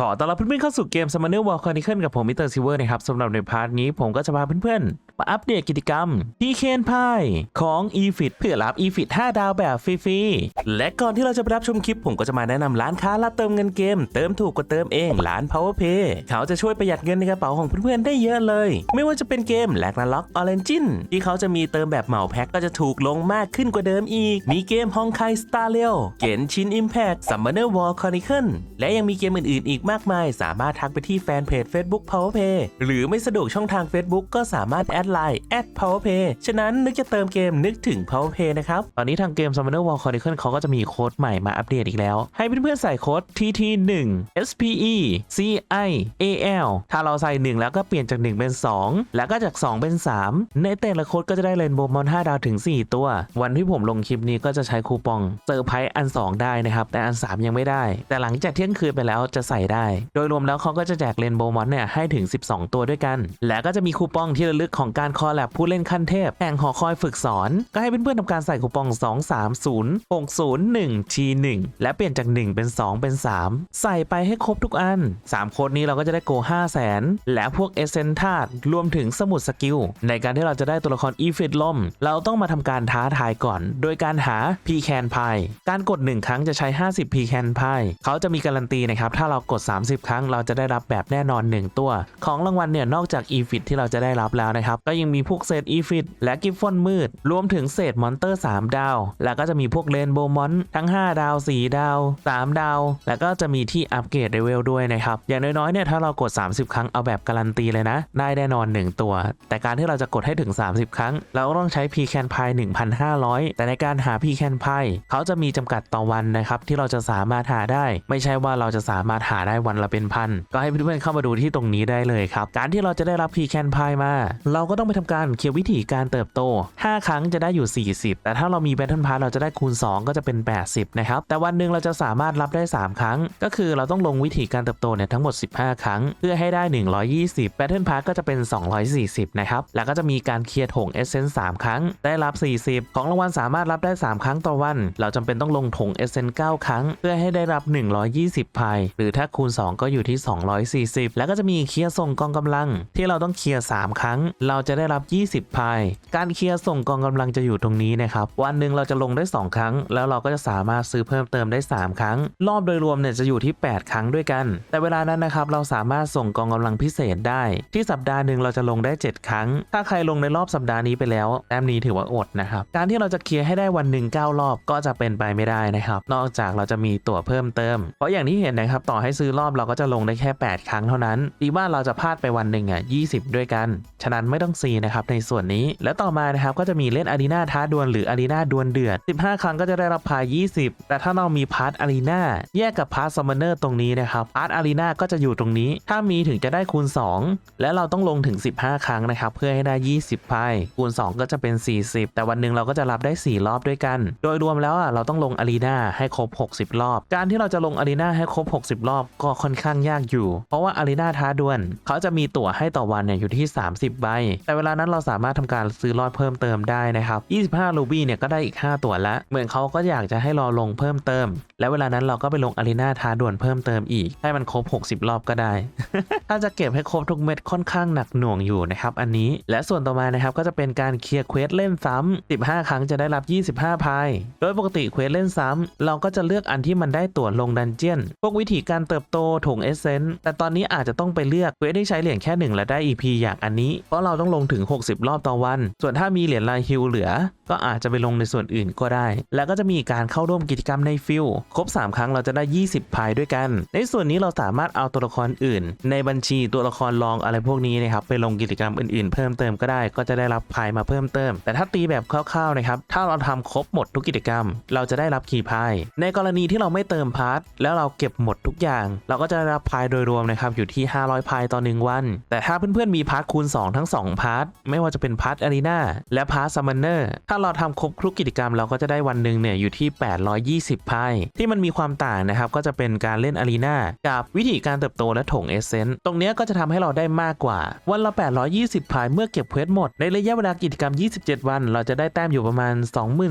ขอต้อนรับเพื่อนๆเข้าสู่เกม Summoner War Chronicle กับผมมิสเตอร์ซิเวอร์นะครับสำหรับในพาร์ทนี้ผมก็จะพาเพื่อนๆ มาอัปเดตกิจกรรมที่เคนพายของ e f i t เพื่อรับ e f i t 5 ดาวแบบฟรีๆ และก่อนที่เราจะไปรับชมคลิปผมก็จะมาแนะนำร้านค้ารับเติมเงินเกม เติมถูกกว่าเติมเองร้าน PowerPay เขาจะช่วยประหยัดเงินในกระเป๋าของเพื่อนๆได้เยอะเลย ไม่ว่าจะเป็นเกมแลกนาล็อกออเรนจินที่เขาจะมีเติมแบบเหมาแพ็คก็จะถูกลงมากขึ้นกว่าเดิมอีก มีเกมฮองไคสตาร์เลียวเกนชินอิมแพค Summoner War Chronicle และยังมีเกมอื่นๆอีกมากมาย สามารถทักไปที่แฟนเพจ Facebook PowerPay หรือไม่สะดวกช่องทาง Facebook ก็สามารถแอดไลน์แอด @PowerPay ฉะนั้นนึกจะเติมเกมนึกถึง PowerPay นะครับ ตอนนี้ทางเกม Summoner War Chronicle เขาก็จะมีโค้ดใหม่มาอัปเดตอีกแล้ว ให้เพื่อนๆใส่โค้ด TT1 SPE CIAL ถ้าเราใส่ 1 แล้วก็เปลี่ยนจาก 1 เป็น 2 แล้วก็จาก 2 เป็น 3 ในแต่ละโค้ดก็จะได้เรนโบว์มอน5ดาวถึง 4 ตัว วันที่ผมลงคลิปนี้ก็จะใช้คูปองเซอร์ไพรส์อัน 2 ได้นะครับ แต่อัน 3 ยังไม่ได้ แต่หลังจากเที่ยงคืนไปแล้วจะใส่ได้โดยรวมแล้วเขาก็จะแจกเรนโบว์มอนเนี่ยให้ถึง 12 ตัวด้วยกัน และก็จะมีคูปองที่ระลึกของการคอแลบผู้เล่นขั้นเทพแห่งหอคอยฝึกสอน ก็ให้เพื่อนๆทำการใส่คูปอง 230601 T1 และเปลี่ยนจาก 1 เป็น 2 เป็น 3 ใส่ไปให้ครบทุกอัน 3 โค้ดนี้เราก็จะได้โก 5 0 0แสนและพวกเอเซนทาดรวมถึงสมุดสกิล ในการที่เราจะได้ตัวละครอีฟิตลม เราต้องมาทำการท้าทายก่อน โดยการหา p c a n p i การกด 1 ครั้งจะใช้ 50 p c a n p i เขาจะมีการันตีนะครับถ้าเรากด30 ครั้ง เราจะได้รับแบบแน่นอน 1 ตัว ของรางวัลเนี่ยนอกจาก e f i t ที่เราจะได้รับแล้วนะครับ ก็ยังมีพวกเศษ e f i t และกิฟฟอนมืด รวมถึงเศษมอนเตอร์ 3 ดาว แล้วก็จะมีพวกเลนโบมอนทั้ง 5 ดาว 4 ดาว 3 ดาว แล้วก็จะมีที่อัปเกรดเลเวลด้วยนะครับ อย่างน้อยๆเนี่ยถ้าเรากด 30 ครั้งเอาแบบการันตีเลยนะ ได้แน่นอน 1 ตัว แต่การที่เราจะกดให้ถึง 30 ครั้ง เราก็ต้องใช้ p c a n p i 1,500 แต่ในการหา p c a n p i เขาจะมีจำกัดต่อวันนะครับที่เราจะสามารถหาได้ ไม่ใช่ว่าเราจะสามารถหาได้วันละเป็นพัน ก็ให้เพื่อนๆเข้ามาดูที่ตรงนี้ได้เลยครับ การที่เราจะได้รับ p c a n p i มา เราก็ต้องไปทำการเคลียร์วิธีการเติบโต 5 ครั้งจะได้อยู่ 40 แต่ถ้าเรามี Battle Pass เราจะได้คูณ 2 ก็จะเป็น 80 นะครับ แต่วันหนึ่งเราจะสามารถรับได้ 3 ครั้ง ก็คือเราต้องลงวิธีการเติบโตเนี่ยทั้งหมด 15 ครั้ง เพื่อให้ได้ 120 Battle Pass ก็จะเป็น 240 นะครับ แล้วก็จะมีการเคลียร์ถง Essence 3ครั้ง ได้รับ 40 ของรางวัลสามารถรับได้ 3 ครั้งต่อวัน เราจำเป็นต้องลงถง Essence 9ครั้ง เพื่อให้ได้รับ 120พายหรือถ้าคูณ2 ก็อยู่ที่ 240 แล้วก็จะมีเคลียร์ส่งกองกำลัง ที่เราต้องเคลียร์3ครั้ง เราจะได้รับ 20พายการเคลียร์ส่งกองกำลังจะอยู่ตรงนี้นะครับวันหนึ่งเราจะลงได้ 2 ครั้ง แล้วเราก็จะสามารถซื้อเพิ่มเติมได้ 3 ครั้ง รอบโดยรวมเนี่ยจะอยู่ที่ 8 ครั้งด้วยกัน แต่เวลานั้นนะครับเราสามารถส่งกองกำลังพิเศษได้ ที่สัปดาห์หนึ่งเราจะลงได้ 7 ครั้ง ถ้าใครลงในรอบสัปดาห์นี้ไปแล้วแต้มนี้ถือว่าอดนะครับการที่เราจะเคลียร์ให้ได้วันหนึ่ง9รอบก็จะเป็นไปไม่ได้นะครับนอกจากเราจะมีตั๋วเพิ่มเติมเพราะอย่างที่เห็นนะครับต่อให้ซื้อคือรอบเราก็จะลงได้แค่ 8 ครั้งเท่านั้น ดีว่าเราจะพลาดไปวันหนึ่งอะ20 ด้วยกัน ฉะนั้นไม่ต้องซีนะครับในส่วนนี้ และต่อมานะครับก็จะมีเล่นอารีนาท้าดวลหรืออารีนาดวลเดือด 15 ครั้งก็จะได้รับพาย20 แต่ถ้าเรามีพาร์ทอารีนาแยกกับพาร์ทซัมมอนเนอร์ตรงนี้นะครับ พาร์ทอารีนาก็จะอยู่ตรงนี้ ถ้ามีถึงจะได้คูณ 2 และเราต้องลงถึง 15 ครั้งนะครับเพื่อให้ได้ 20พายคูณ 2 ก็จะเป็น 40 แต่วันหนึ่งเราก็จะรับได้ 4 รอบด้วยกัน โดยรวมแล้วอะเราต้องลงอารีนาให้ครบ 60 รอบ การที่เราจะลงอารีนาให้ครบ 60 รอบก็ค่อนข้างยากอยู่ เพราะว่าอารีนาท้าดวลเขาจะมีตั๋วให้ต่อวันเนี่ยอยู่ที่ 30 ใบ แต่เวลานั้นเราสามารถทำการซื้อรอดเพิ่มเติมได้นะครับ 25 รูบี้เนี่ยก็ได้อีก 5 ตั๋วละ เหมือนเขาก็อยากจะให้รอลงเพิ่มเติม และเวลานั้นเราก็ไปลงอารีนาท้าดวลเพิ่มเติมอีก ให้มันครบ 60 รอบก็ได้ ถ้าจะเก็บให้ครบทุกเม็ดค่อนข้างหนักหน่วงอยู่นะครับอันนี้ และส่วนต่อมานะครับก็จะเป็นการเคลียร์เควสเล่นซ้ำ15 ครั้งจะได้รับ 25พาย โดยปกติเควสเล่นซ้ำเราก็จะเลือกอันที่มันได้ตั๋วลงดันเจียน พวกวิธีการเติบโตถงเอเซนต์แต่ตอนนี้อาจจะต้องไปเลือกเควสที่ใช้เหรียญแค่หนึ่งและได้ EP อย่างอันนี้ เพราะเราต้องลงถึง 60 รอบต่อวัน ส่วนถ้ามีเหรียญลายฮิลเหลือ ก็อาจจะไปลงในส่วนอื่นก็ได้ แล้วก็จะมีการเข้าร่วมกิจกรรมในฟิลครบ 3 ครั้งเราจะได้ 20พายด้วยกัน ในส่วนนี้เราสามารถเอาตัวละครอื่น ในบัญชีตัวละครรองอะไรพวกนี้นะครับไปลงกิจกรรมอื่นๆ เพิ่มเติมก็ได้ ก็จะได้รับพายมาเพิ่มเติม แต่ถ้าตีแบบคร่าวๆนะครับถ้าเราทำครบหมดทุกกิจกรรม เราจะได้รับขี่พายในกรณีที่เราไม่เติมพาร์ทแล้วเราเก็บหมดทุกอย่างเราก็จะได้รับพายโดยรวมนะครับอยู่ที่ 500 พายต่อ 1 วัน แต่ถ้าเพื่อนๆมีพาร์ทคูณ 2 ทั้ง 2 พาร์ท ไม่ว่าจะเป็นพาร์ทอารีนาและพาร์ทซัมมอนเนอร์ถ้าเราทำครบทุกกิจกรรมเราก็จะได้วันหนึ่งเนี่ยอยู่ที่ 820 พาย ที่มันมีความต่างนะครับก็จะเป็นการเล่นอารีนากับวิธีการเติบโตและถงเอเซนต์ตรงเนี้ยก็จะทำให้เราได้มากกว่า วันละ 820 พายเมื่อเก็บเควสหมด ในระยะเวลากิจกรรม 27 วัน เราจะได้แต้มอยู่ประมาณ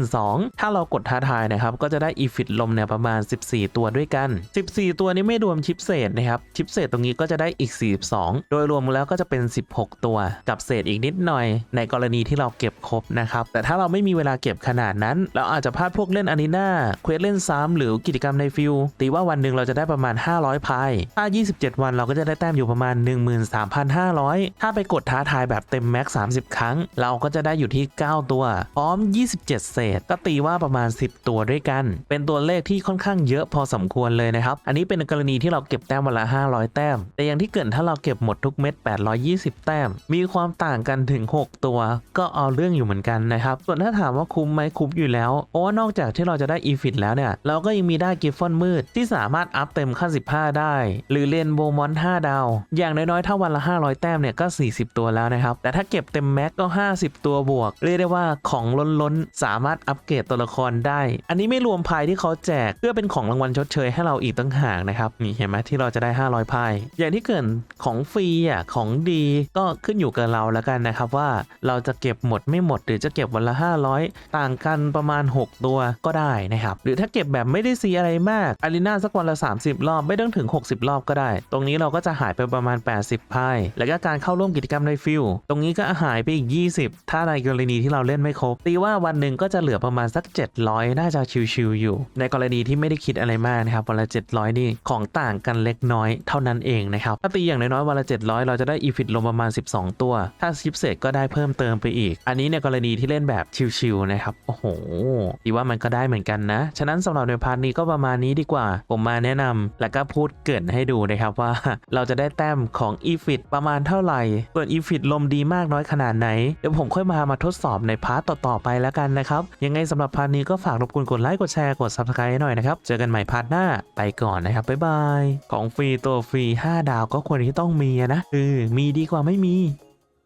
22,000ถ้าเรากดท้าทายนะครับก็จะได้อีฟิตลมเนี่ยประมาณ 14 ตัวด้วยกัน 14 ตัวนี้ไม่รวมมชิปเศษนะครับ ชิปเศษตรงนี้ก็จะได้อีก 42 โดยรวมแล้วก็จะเป็น 16 ตัวกับเศษอีกนิดหน่อย ในกรณีที่เราเก็บครบนะครับ แต่ถ้าเราไม่มีเวลาเก็บขนาดนั้น เราอาจจะพลาดพวกเล่นอานีนาเควสเล่นซ้ำหรือกิจกรรมในฟิลตีว่าวันหนึ่งเราจะได้ประมาณ 500พายถ้า 27 วันเราก็จะได้แต้มอยู่ประมาณ 13,500 ถ้าไปกดท้าทายแบบเต็มแม็ก30 ครั้ง เราก็จะได้อยู่ที่ 9 ตัว พร้อม 27 เศษ ก็ตีว่าประมาณ 10 ตัวด้วยกัน เป็นตัวเลขที่ค่อนข้างเยอะพอสมควรเลยนะครับ อันนี้เป็นกรณีที่ที่เราเก็บแต้มวันละ 500 แต้ม แต่อย่างที่เกินถ้าเราเก็บหมดทุกเม็ด 820 แต้ม มีความต่างกันถึง 6 ตัว ก็เอาเรื่องอยู่เหมือนกันนะครับ ส่วนถ้าถามว่าคุ้มไหมคุ้มอยู่แล้ว เพราะว่านอกจากที่เราจะได้อีฟิตแล้วเนี่ย เราก็ยังมีได้กิฟฟอนมืดที่สามารถอัพเต็มขั้น 15 ได้ หรือเรียนโบมอน5ดาว อย่างน้อยๆถ้าวันละ 500 แต้มเนี่ยก็ 40 ตัวแล้วนะครับ แต่ถ้าเก็บเต็มแม็กก็ 50 ตัวบวก เรียกได้ว่าของล้นๆ สามารถอัปเกรดตัวละครได้ อันนี้ไม่รวมพายที่เขาแจกเพื่อเป็นของรางวัลชดเชยให้เราอีกตั้งหากนะครับนี่เห็นไหมที่เราจะได้ 500พายอย่างที่เกินของฟรีอะของดีก็ขึ้นอยู่กับเราแล้วกันนะครับว่าเราจะเก็บหมดไม่หมดหรือจะเก็บวันละ 500 ต่างกันประมาณ 6 ตัวก็ได้นะครับหรือถ้าเก็บแบบไม่ได้ซีอะไรมากอารีนาสักวันละ 30 รอบไม่ต้องถึง 60 รอบก็ได้ ตรงนี้เราก็จะหายไปประมาณ 80พายแล้วก็การเข้าร่วมกิจกรรมในฟิลตรงนี้ก็หายไปอีก 20 ถ้าในกรณีที่เราเล่นไม่ครบตีว่าวันหนึ่งก็จะเหลือประมาณสัก 700 น่าจะชิวๆอยู่ ในกรณีที่ไม่ได้คิดอะไรมากนะครับวันละ700นี่ของต่างางกันเล็กน้อยเท่านั้นเองนะครับถ้าตีอย่างน้อยๆวันละ 700 เราจะได้อีฟิตลงประมาณ 12 ตัว ถ้าชิปเศษก็ได้เพิ่มเติมไปอีก อันนี้ในกรณีที่เล่นแบบชิวๆนะครับโอ้โหตีว่ามันก็ได้เหมือนกันนะ ฉะนั้นสำหรับในพาร์ทนี้ก็ประมาณนี้ดีกว่า ผมมาแนะนำและก็พูดเกินให้ดูนะครับว่าเราจะได้แต้มของอีฟิตประมาณเท่าไหร่ส่วนอีฟิตลมดีมากน้อยขนาดไหนเดี๋ยวผมค่อยมามาทดสอบในพาร์ทต่อๆไปแล้วกันนะครับยังไงสำหรับพาร์ทนี้ก็ฝากรบกวนกดไลค์กดแชร์กด subscribe ให้หน่อยนะครับเจอกันใหม่พาร์ทหน้าไปก่อนนะครับบ๊ายบายของฟรีตัวฟรี 5 ดาวก็ควรที่ต้องมีนะคือมีดีกว่าไม่มี